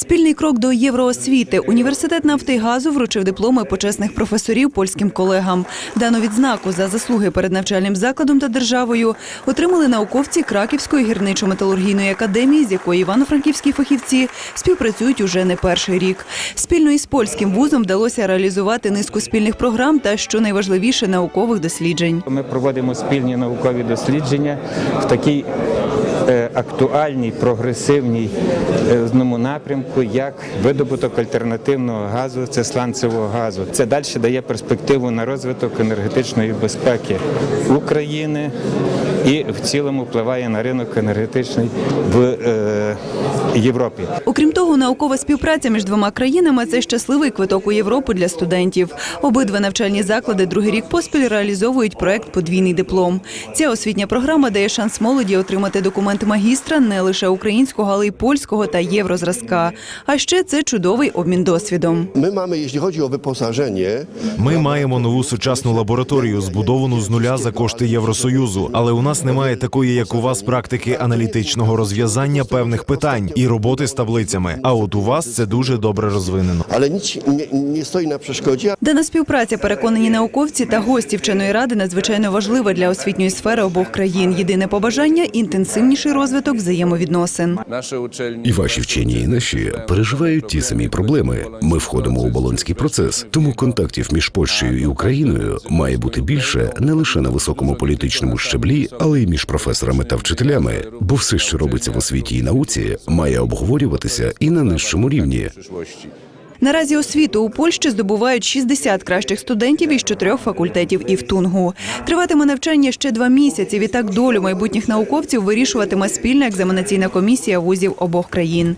Спільний крок до євроосвіти. Університет нафти і газу вручив дипломи почесних професорів польським колегам. Дану відзнаку за заслуги перед навчальним закладом та державою отримали науковці Краківської гірничо-металургійної академії, з якої івано-франківські фахівці співпрацюють уже не перший рік. Спільно із польським вузом вдалося реалізувати низку спільних програм та, що найважливіше, наукових досліджень. Ми проводимо спільні наукові дослідження в такій актуальній, прогресивній е, напрямку, як видобуток альтернативного газу, це сланцевого газу. Це далі дає перспективу на розвиток енергетичної безпеки України і в цілому впливає на ринок енергетичний в е, Європі. Окрім того, наукова співпраця між двома країнами це щасливий квиток у Європу для студентів. Обидва навчальні заклади другий рік поспіль реалізовують проект Подвійний диплом. Ця освітня програма дає шанс молоді отримати документ магістра не лише українського, але й польського та єврозразка. А ще це чудовий обмін досвідом. Jeśli chodzi o wyposażenie, Ми маємо нову сучасну лабораторію, збудовану з нуля за кошти Євросоюзу. Але у нас немає такої, як у вас, практики аналітичного розв'язання певних питань і роботи з таблицями. А от у вас це дуже добре розвинено. nic nie, nie stoi na przeszkodzie, Дана співпраця, переконані науковці та гості вченої ради, надзвичайно важлива для освітньої сфери обох країн. Єдине побажання інтенсивніший розвиток взаємовідносин. І ваші вчені, і наші переживають ті самі проблеми. Ми входимо у болонський процес, тому контактів між Польщею і Україною має бути більше не лише на високому політичному щеблі, але й між професорами та вчителями. Бо все, що робиться в освіті і науці, має обговорюватися і на нижчому рівні. Наразі освіту у Польщі здобувають 60 кращих студентів із чотирьох факультетів і в Тунгу. Триватиме навчання ще два місяці. Відтак долю майбутніх науковців вирішуватиме спільна екзаменаційна комісія вузів обох країн.